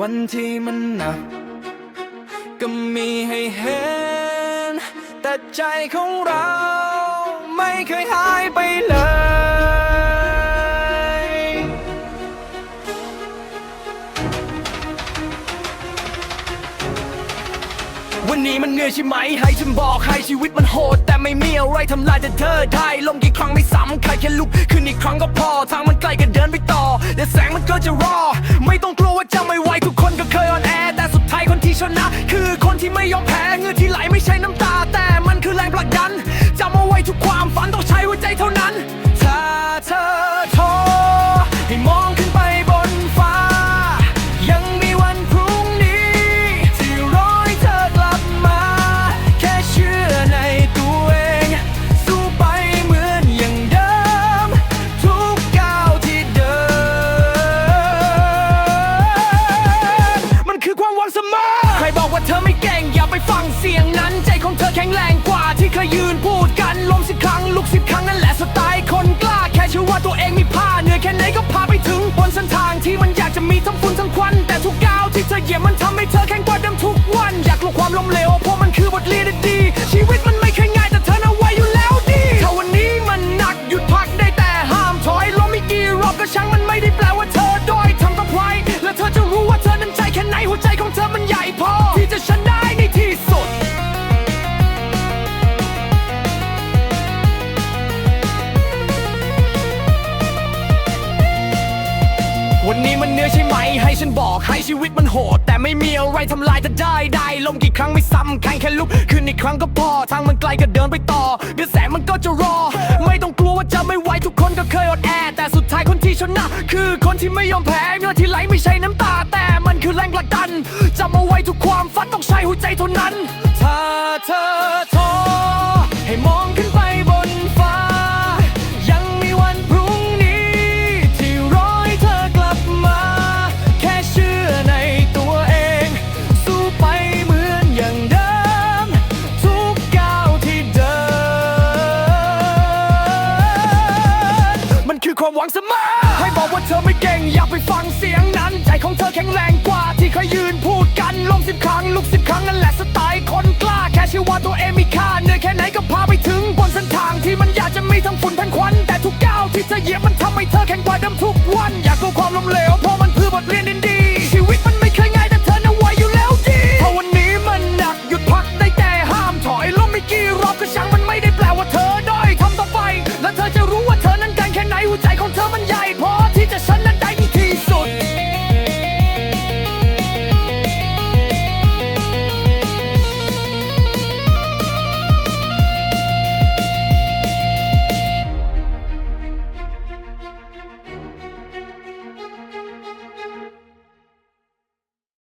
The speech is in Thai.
วันที่มันหนัก ก็มีให้เห็น แต่ใจของเราไม่เคยหายไปเลย วันนี้มันเหนื่อยใช่ไหม ให้ฉันบอกให้ชีวิตมันโหด แต่ไม่มีอะไรทำลายแต่เธอได้ลมกี่ครั้งไม่สำคัญแค่ลุกขึ้นอีกครั้งก็พอ ทางมันไกลก็เดินไปต่อเดี๋ยวแสงมันก็จะรอ ไม่ต้องกลัวว่า ไปฟังเสียงนั้น ใจของเธอแข็งแรงกว่าที่เคยยืนพูดกันล้มสิบครั้งลุกสิบครั้งนั่นแหละสไตล์คนกล้า แค่เชื่อว่าตัวเองมีผ้าเหนื่อยแค่ไหนก็พาไปถึงบนเส้นทางที่มันอยากจะมีทั้งฝุ่นทั้งควัน แต่ทุกก้าวที่เธอเหยียบมัน ใช่ไหม ให้ฉันบอกให้ชีวิตมันโหด แต่ไม่มีอะไรทำลายเธอได้ได้ลมกี่ครั้งไม่ซ้ำแข่แค่ลุกขึ้นอีกครั้งก็พอ ทางมันไกลก็เดินไปต่อ เดี๋ยวแสงมันก็จะรอ ไม่ต้องกลัวว่าจะไม่ไหวทุกคนก็เคยอดแอ แต่สุดท้ายคนที่ชนะ คือคนที่ไม่ยอมแพ้เงื่อที่ไหลไม่ใช่น้ำตา แต่มันคือแรงผลักดันจำเอาไว้ทุกความฝันต้องใช้หัวใจเท่านั้น ถ้าเธอท้อให้มองขึ้น หวังเสมอ ให้บอกว่าเธอไม่เก่งอย่าไปฟังเสียงนั้น ใจของเธอแข็งแรงกว่าที่เคยยืนพูดกันล้มสิบครั้งลุกสิบครั้งนั่นแหละสไตล์คนกล้าแค่เชื่อว่าตัวเองมีค่าเหนื่อยแค่ไหนก็พาไปถึงบนเส้นทางที่มันอยากจะมีทั้งฝุ่นทั้งควันแต่ทุกก้าวที่เธอเหยียบมัน